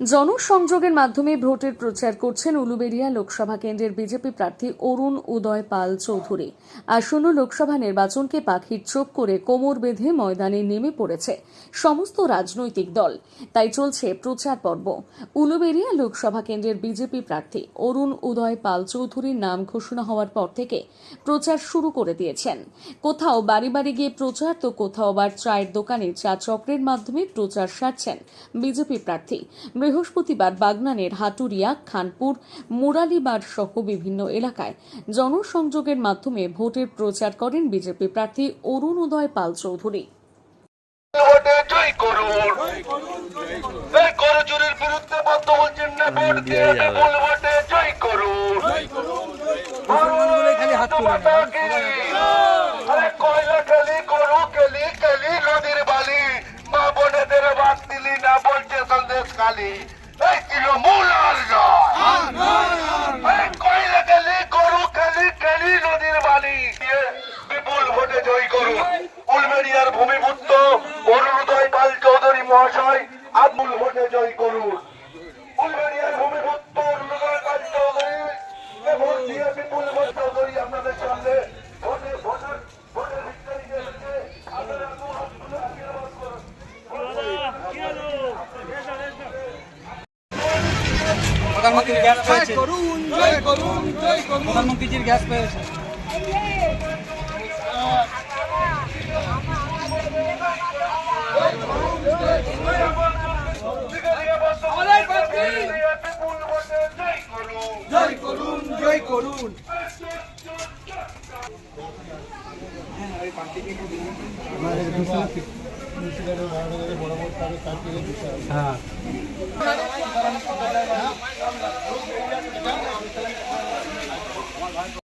জনসংযোগের মাধ্যমে ভোটের প্রচার করছেন উলুবেড়িয়া লোকসভা কেন্দ্রের বিজেপি প্রার্থী অরুণ উদয় পাল চৌধুরী। আসন্ন লোকসভা নির্বাচনকে পাখির চোখ করে কোমর বেঁধে ময়দানে নেমে পড়েছে সমস্ত রাজনৈতিক দল। তাই চলছে প্রচার পর্ব। উলুবেড়িয়া লোকসভা কেন্দ্রের বিজেপি প্রার্থী অরুণ উদয় পাল চৌধুরীর নাম ঘোষণা হওয়ার পর থেকে প্রচার শুরু করে দিয়েছেন। কোথাও বাড়ি বাড়ি গিয়ে প্রচার, তো কোথাও আবার চায়ের দোকানে চা চক্রের মাধ্যমে প্রচার সারছেন বিজেপি প্রার্থী। বৃহস্পতিবার বাগনানের হাটুরিয়া খানপুর মুরালিবাড় সহ বিভিন্ন এলাকায় জনসংযোগের মাধ্যমে ভোটের প্রচার করেন বিজেপি প্রার্থী অরুণ উদয় পাল চৌধুরী। ভোটে জয় করুন। বলছে কালি, এই ছিল জয়। এই কয়লা খেলি গরু খেলি খেলি নদীর বালি। বিপুল ভোটে জয় করুন। উলবেড়িয়ার ভূমিপুত্র অরুণোদয় পাল চৌধুরী মহাশয় আবুল ভোটে জয় করুন। প্রধানমন্ত্রীর গ্যাস পেয়েছে। প্রধানমন্ত্রীজির গ্যাস পেয়েছে। জয় করুন জয় করুন। हां.